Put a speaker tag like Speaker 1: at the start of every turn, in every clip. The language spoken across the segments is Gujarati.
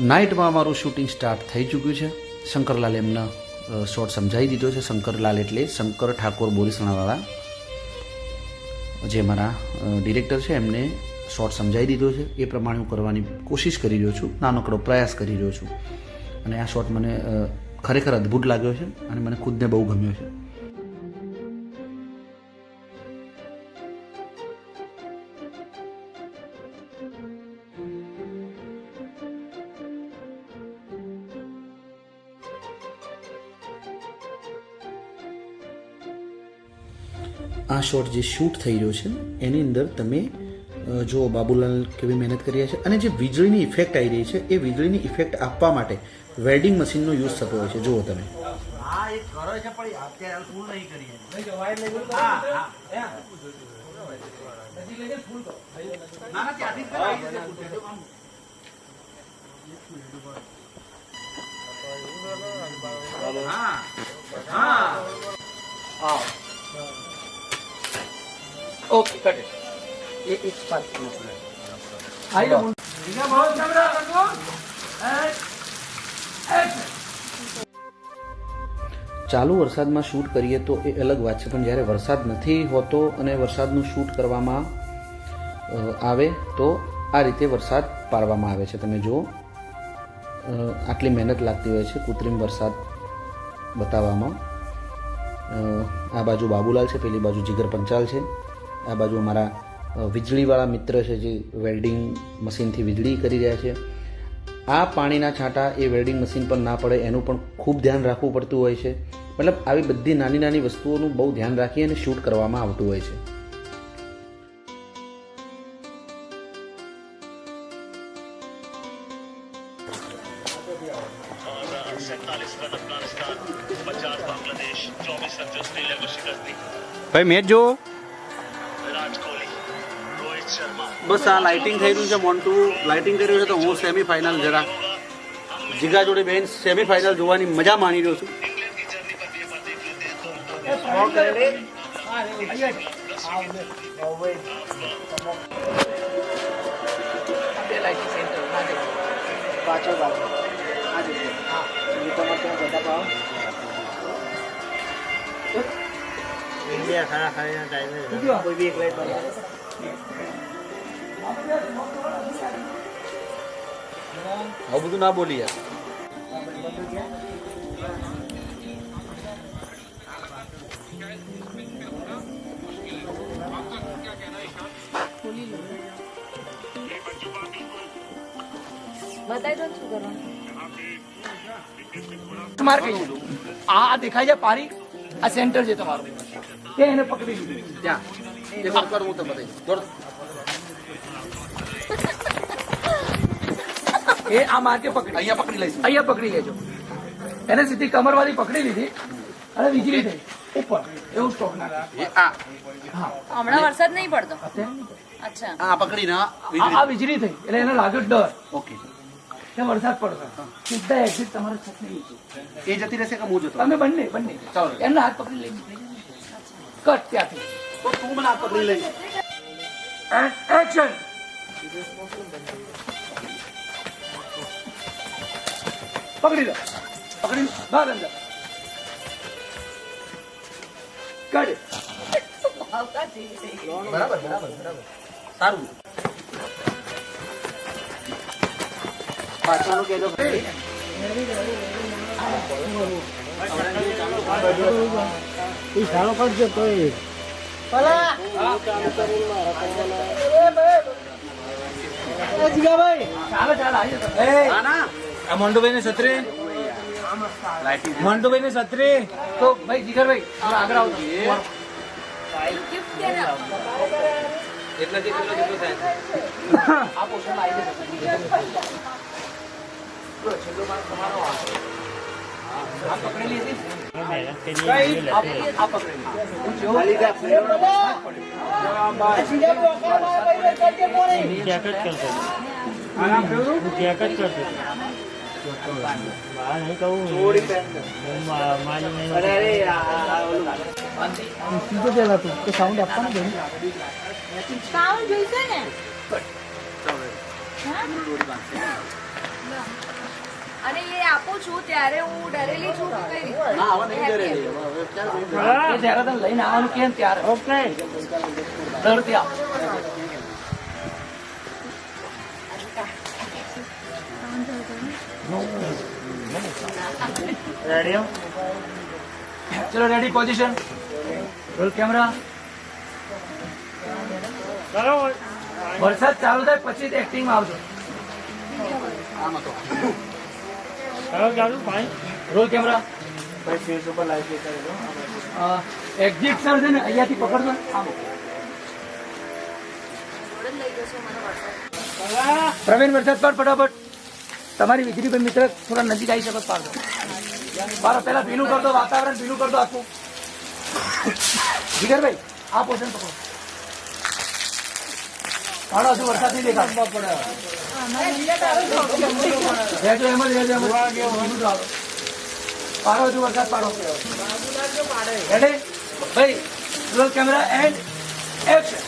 Speaker 1: નાઇટમાં અમારું શૂટિંગ સ્ટાર્ટ થઈ ચૂક્યું છે. શંકરલાલ એમનો શોર્ટ સમજાવી દીધો છે. શંકરલાલ એટલે શંકર ઠાકોર બોરીસણાવાળા. જે મારા ડિરેક્ટર છે, એમને શોર્ટ સમજાવી દીધો છે. એ પ્રમાણે હું કરવાની કોશિશ કરી રહ્યો છું. નાનકડો પ્રયાસ કરી રહ્યો છું. અને આ શોટ મને ખરેખર અદ્ભુત લાગ્યો છે અને મને ખુદને બહુ ગમ્યો છે. આ શોટ જે શૂટ થઈ રહ્યો છે એની અંદર તમે જો બાબુલાલ કેવી મહેનત કરી રહ્યા છે અને જે વીજળીની ઇફેક્ટ આવી રહી છે એ વીજળીની ઇફેક્ટ આપવા માટે વેલ્ડિંગ મશીનનો યુઝ થતો હોય છે. જુઓ તમે.
Speaker 2: હા એ કરે છે પણ અત્યારે હાલ ફૂલ નહીં કરીએ હા.
Speaker 3: ઓકે કટ એ એક પાસ આઈ લો
Speaker 1: ચાલુ વરસાદમાં શૂટ કરીએ તો એ અલગ વાત છે પણ જ્યારે વરસાદ નથી હોતો અને વરસાદનું શૂટ કરવામાં આવે તો આ રીતે વરસાદ પાડવામાં આવે છે. તમે જુઓ આટલી મહેનત લાગતી હોય છે કૃત્રિમ વરસાદ બતાવવામાં. આ બાજુ બાબુલાલ છે પેલી બાજુ જીગર પંચાલ છે. આ બાજુ અમારા વીજળીવાળા મિત્ર છે જે વેલ્ડિંગ મશીનથી વીજળી કરી રહ્યા છે. આ પાણીના છાંટા એ વેલ્ડિંગ મશીન પર ના પડે એનું પણ ખૂબ ધ્યાન રાખવું પડતું હોય છે. મતલબ આવી બધી નાની નાની વસ્તુઓનું બહુ ધ્યાન રાખી અને શૂટ કરવામાં આવતું હોય છે.
Speaker 3: ભાઈ મેચ જો
Speaker 1: બસ આ લાઇટિંગ થઈ રહ્યું છે મોન્ટુ. લાઇટિંગ કરી રહ્યું છે તો હું સેમિફાઇનલ જરા જીગા જોડે બેન સેમીફાઇનલ જોવાની મજા માણી રહ્યો છું.
Speaker 3: પાછળ પાછળ આ જગ્યાએ હા તમારે ત્યાં બધા પાવ
Speaker 2: ઇન્ડિયા ખરા ખરીના ટાઈમે
Speaker 3: કોઈ બી એક લાઈટ
Speaker 1: આવું બધું ના બોલી યાર
Speaker 4: બતાવી દો શું કરવાનું
Speaker 3: તમારે કઈ આ આ દેખાય છે પારી આ સેન્ટર છે તમારું તે એને પકડી લીધું
Speaker 1: ત્યાં એક વાર કર હું તમને બતાવીશ.
Speaker 3: એ આ માર્કે પકડી.
Speaker 1: અહીંયા પકડી લઈશું.
Speaker 3: અહીંયા પકડી લેજો. એને સીધી કમરવાળી પકડી લીધી અને વીજળી થઈ ઉપર. એવું સ્ટોક ના રાખે. હા.
Speaker 4: હમણાં વરસાદ નહીં પડતો? અચ્છા.
Speaker 1: આ પકડીને આ વીજળી
Speaker 3: થઈ. એટલે એને લાગ્યો ડર.
Speaker 1: ઓકે.
Speaker 3: કે વરસાદ પડશે. સીધા એક્ઝિટ તમારે છત
Speaker 1: એ જતી રહેશે કે હું જતો
Speaker 3: તમે બંને બંને.
Speaker 1: ચાલો.
Speaker 3: એમના હાથ પકડી લઈ કટ ત્યાંથી.
Speaker 1: તો તું મને હાથ પકડી લઈ.
Speaker 3: એક્શન પકડી લો. પકડી બહાર અંદર કાઢે.
Speaker 1: બરાબર બરાબર બરાબર. સારું. પાછળનું કહેજો.
Speaker 3: ચાલો ચાલો આવીએ તમે.
Speaker 1: ના ના.
Speaker 5: આ મોન્ટુભાઈ ને છત્રી મોન્ટુભાઈ ને છત્રી
Speaker 3: તો ભાઈ જીગરભાઈ આગળ
Speaker 4: આવજો
Speaker 5: એટલા જે કેટલો જેટલો થાય
Speaker 3: આ પોર્શનમાં આવી જશે છેલ્લો માર્ક તમારો આ. આ પકડેલી હતી કઈ? જો.
Speaker 4: સાઉન્ડ જોઈશે ને હા? અને એ આપું છું ત્યારે હું ડરેલી છું કે કઈ
Speaker 3: જ્યારે તને લઈને આવવાનું કેમ ત્યારે ઓકે ડરતી આવ રેડી ચલો રેડી પોઝિશન રોલ કેમેરા વરસાદ ચાલુ થાય પછી એક્ટિંગમાં આવજો.
Speaker 1: આમાં તો
Speaker 3: રોલ કેમેરા એક્ઝિટ સર છે ને અહીંયાથી પકડજો પ્રવીણ વરસાદ પર ફટાફટ. તમારી વીજળી વીજળીભાઈ મિત્ર થોડા નજીક આવી શકો પાડો મારો પેલા ભીનું કરતો વાતાવરણ ભીનું કરતો આખું. જીગરભાઈ આ પોષણ પકડો. પાડો હજુ વરસાદ નહીં આવે. પાડો હજુ વરસાદ પાડો. રેડી ભાઈ રોલ કેમેરા એન્ડ એક્શન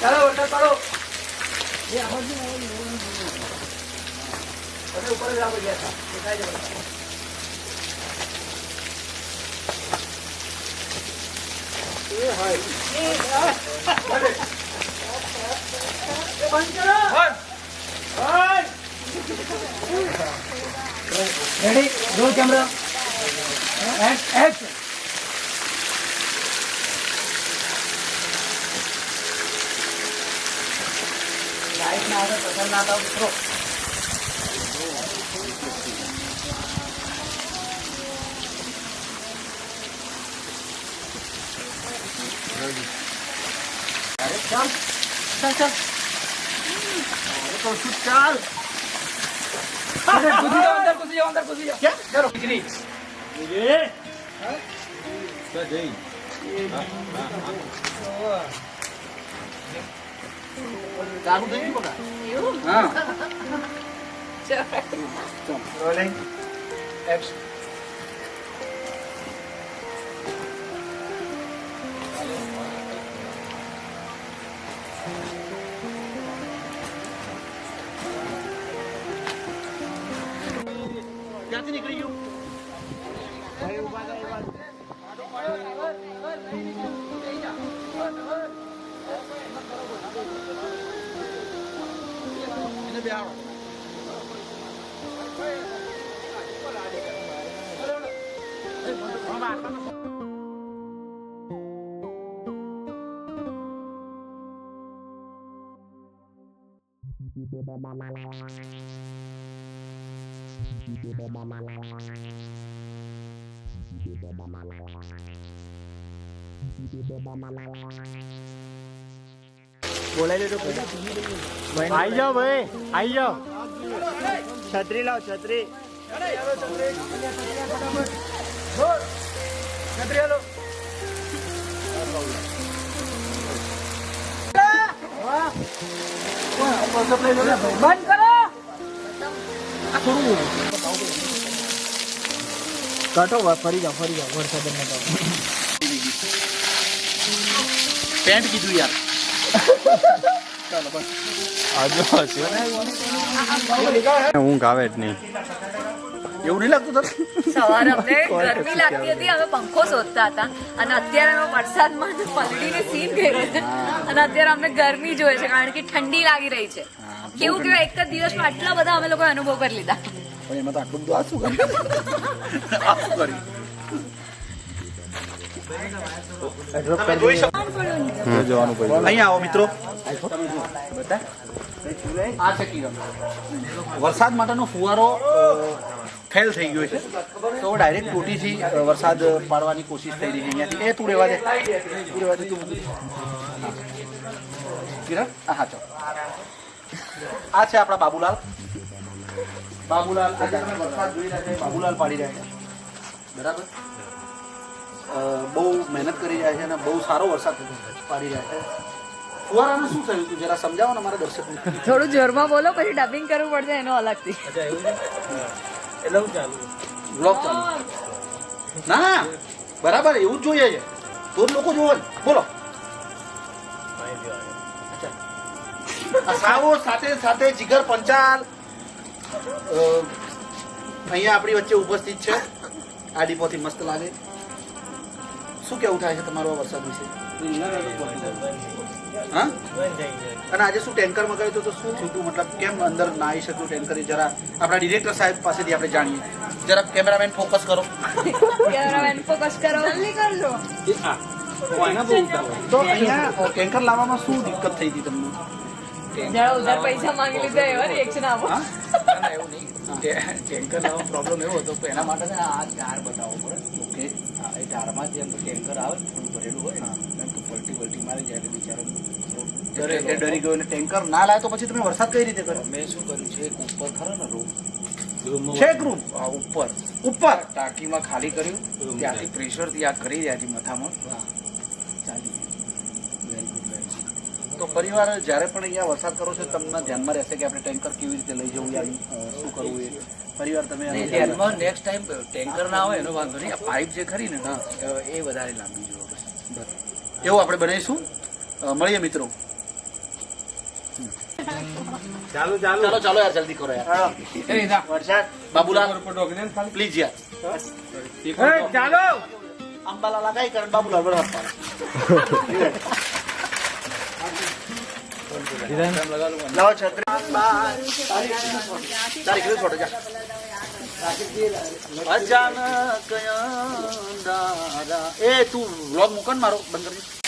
Speaker 3: ચાલો વરસાદ પાડો. ઉપર જ આવો ગયા હતા. દેખાય છે બધા. Ready? Roll camera. And action. Light ના આવે પસંદ ના થાવ મિત્રો ચાલ ચાલ ચાલ ચાલ અરે, ઘૂસી જાઓ અંદર ઘૂસી જાઓ અંદર ઘૂસી જાઓ ચલો વીજળી.
Speaker 1: ચાલુ થઈ ગયું બકા
Speaker 4: એવું
Speaker 1: હા
Speaker 3: Rolling. na
Speaker 1: biyaro Thank you. એને બેહાડો.
Speaker 6: આવી જાઓ ભાઈ આવી જાઓ છત્રી લાવ છત્રી
Speaker 3: છત્રી હાલો. બંધ કરો
Speaker 6: કાઢો ફરી જાઓ ફરી જાઓ વરસાદ
Speaker 1: પેન્ટ કીધું યાર
Speaker 5: ઊંઘ આવે જ નહીં.
Speaker 1: એવું નહીં લાગતું
Speaker 4: સવારે અમને ગરમી લાગતી હતી અમે પંખો શોધતા હતા. અને અત્યારે અમે વરસાદમાં પલડીને સીન કર્યો છે. અને અત્યારે અમને ગરમી જોઈએ છે કારણ કે ઠંડી લાગી રહી છે. કેવું કેવું એક જ દિવસમાં આટલા બધા અમે લોકો અનુભવ કરી લીધા.
Speaker 1: પણ એમાં તો આટલું બધું આ શું કર્યું આ શું કર્યું
Speaker 5: જવાનું
Speaker 1: આવો મિત્રો. વરસાદ માટેનો ફુવારો ફેલ થઈ ગયો છે. તો ડાયરેક્ટ ટોટીથી વરસાદ પાડવાની કોશિશ થઈ રહી છે અહીંયાથી. એ તું રહેવા દે. તું દે, તું કિરણ હા ચો આ છે આપણા બાબુલાલ. બાબુલાલ વરસાદ જોઈ રહ્યા છે, બાબુલાલ પાડી રહ્યા છે. બરાબર? બહુ મહેનત કરી રહ્યા છે અને બહુ સારો વરસાદ પાડી રહ્યા છે. ફુવારાનું શું થયું તું? જરા સમજાવો ને અમારા દર્શકોને.
Speaker 4: થોડું જોરમાં બોલો પછી ડબિંગ કરવું પડશે એનો અલગથી.
Speaker 1: બ્લોગ ચાલુ ના ના બરાબર એવું જ જોઈએ છે. તો જ લોકો જોવે. બોલો. સાવો સાથે સાથે જીગર પંચાલ અ, અહીંયા આપણી વચ્ચે ઉપસ્થિત છે. આ ડીપોથી મસ્ત લાગે. શું કેવું થાય છે તમારો આ વરસાદ વિશે? હા? અને આજે શું ટેન્કર મગાવ્યું હતું તો શું થયું હતું? મતલબ કેમ અંદર ના આવી શક્યું ટેન્કર? જરા આપણા ડિરેક્ટર સાહેબ પાસેથી આપણે જાણીએ. જરા કેમેરામેન ફોકસ કરો.
Speaker 4: કેમેરામેન ફોકસ કરો. જલ્દી કરજો
Speaker 1: તો અહીંયા ટેન્કર લાવવામાં શું દિક્કત થઈ હતી તમને?
Speaker 4: જરા ઉધાર પૈસા માંગી લીધા એવા રિએક્શન
Speaker 1: આવો.
Speaker 3: એવું નહીં. ટેન્કર નો પ્રોબ્લેમ એવો હતો એના માટે આ ચાર બતાવવો પડે.
Speaker 1: ઓકે
Speaker 3: ચારમાં જેમ ટેન્કર આવે થોડું ભરેલું હોય કારણ કે પલટી વલટી મારી જાય એટલે બિચારો
Speaker 1: ડરે ડરી ગયો. ટેન્કર ના લાવે તો પછી તમે વરસાદ કઈ રીતે કરો
Speaker 3: મેં શું કર્યું છે એક ઉપર ખરો ને રૂમ
Speaker 1: છેક રૂમ
Speaker 3: આ ઉપર.
Speaker 1: ઉપર?
Speaker 3: ટાંકીમાં ખાલી કર્યું. ત્યાંથી પ્રેશરથી આ કરી રહ્યા છે મથામાં ચાલી
Speaker 1: તો પરિવાર જ્યારે પણ અહીંયા વરસાદ કરો છો તમને ધ્યાનમાં રહેશે કે આપણે ટેન્કર કેવી રીતે લઈ જવું યાર શું કરવું એ. પરિવાર તમે
Speaker 3: ધ્યાનમાં નેક્સ્ટ ટાઈમ ટેન્કર ના હોય એનો વાંધો નહીં. આ પાઇપ જે ખરી ને એ વધારે લાંબી જોવે
Speaker 1: એવું આપણે બનાવીશું? મળીએ મિત્રો. ચાલો ચાલો. ચાલો ચાલો યાર જલ્દી કરો યાર. વરસાદ. બાબુલાલ. પ્લીઝ યાર.
Speaker 6: ચાલો.
Speaker 1: અંબાલા લગાઈ કારણ બાબુલાલ વરસાદ લાવો છત્રી તારીખ લીધું છોડો જા અચાનક અંધારા એ તું વ્લોગ મૂકો ને મારો બંધ કરજો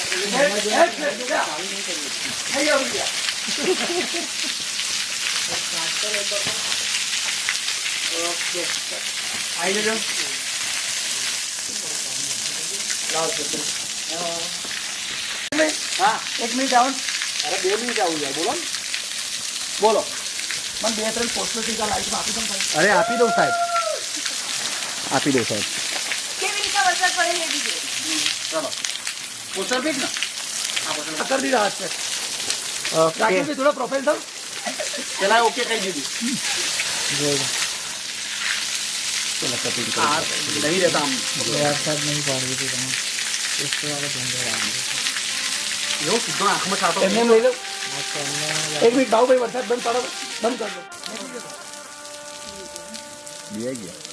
Speaker 1: આવી જજો લાવો હા એક મિનિટ આવો. અરે બે મિનિટ આવું યાર બોલો ને. બોલો મને બે ત્રણ પોસ્ટર ટીકા લાઈટમાં આપી દો ને ભાઈ
Speaker 5: અરે આપી દઉં સાહેબ આપી દઉં સાહેબ
Speaker 4: કેવી રીતે વરસાદ પડે છે એ બી જોઈએ.
Speaker 1: ચલો પોસ્ટર પીક ને આ પોસ્ટર
Speaker 6: કરી દીધા છે રાકેશભાઈ થોડો પ્રોફાઇલ થાવ
Speaker 1: પેલા ઓકે કહી દીધું આ નહીં રહેતા આમ એવો સીધો આંખમાં છાંટો
Speaker 6: એમને લઈ લો એક મિનિટ બાબુભાઈ વરસાદ બંધ કરો બંધ કરી દો
Speaker 5: બે ગયા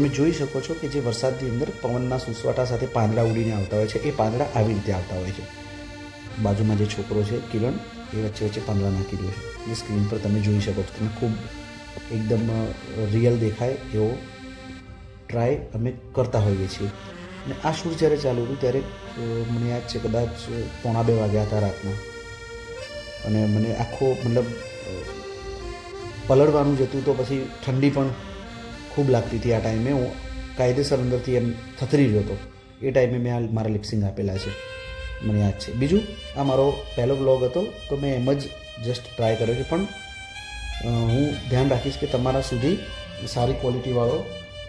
Speaker 6: તમે
Speaker 1: જોઈ શકો છો કે જે વરસાદની અંદર પવનના સુસવાટા સાથે પાંદડા ઉડીને આવતા હોય છે, એ પાંદડા આવી રીતે આવતા હોય છે. બાજુમાં જે છોકરો છે, કિરણ, એ વચ્ચે વચ્ચે પાંદડા નાખી રહ્યો છે. એ સ્ક્રીન પર તમે જોઈ શકો છો. તમે ખૂબ એકદમ રિયલ દેખાય એવો ટ્રાય અમે કરતા હોઈએ છીએ. અને આ શૂટ જ્યારે ચાલુ હતું ત્યારે મને યાદ છે કદાચ પોણા બે વાગ્યા હતા રાતના. અને મને આખો મતલબ પલળવાનું જતું તો પછી ઠંડી પણ ખૂબ લાગતી હતી આ ટાઈમે હું કાયદેસર અંદરથી એમ થથરી રહ્યો હતો એ ટાઈમે મેં આ મારા લિપ્સિંગ આપેલા છે। મને યાદ છે। બીજું, આ મારો પહેલો બ્લોગ હતો, તો મેં એમ જ જસ્ટ ટ્રાય કર્યો છે પણ હું ધ્યાન રાખીશ કે તમારા સુધી સારી ક્વોલિટીવાળો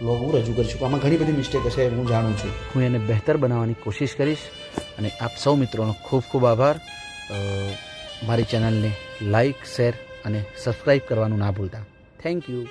Speaker 1: બ્લોગ હું રજૂ કરી શકું. આમાં ઘણી બધી મિસ્ટેક હશે હું જાણું છું. હું એને બહેતર બનાવવાની કોશિશ કરીશ અને આપ સૌ મિત્રોનો ખૂબ ખૂબ આભાર. મારી ચેનલને લાઈક, શેર અને સબસ્ક્રાઈબ કરવાનું ના ભૂલતા. Thank you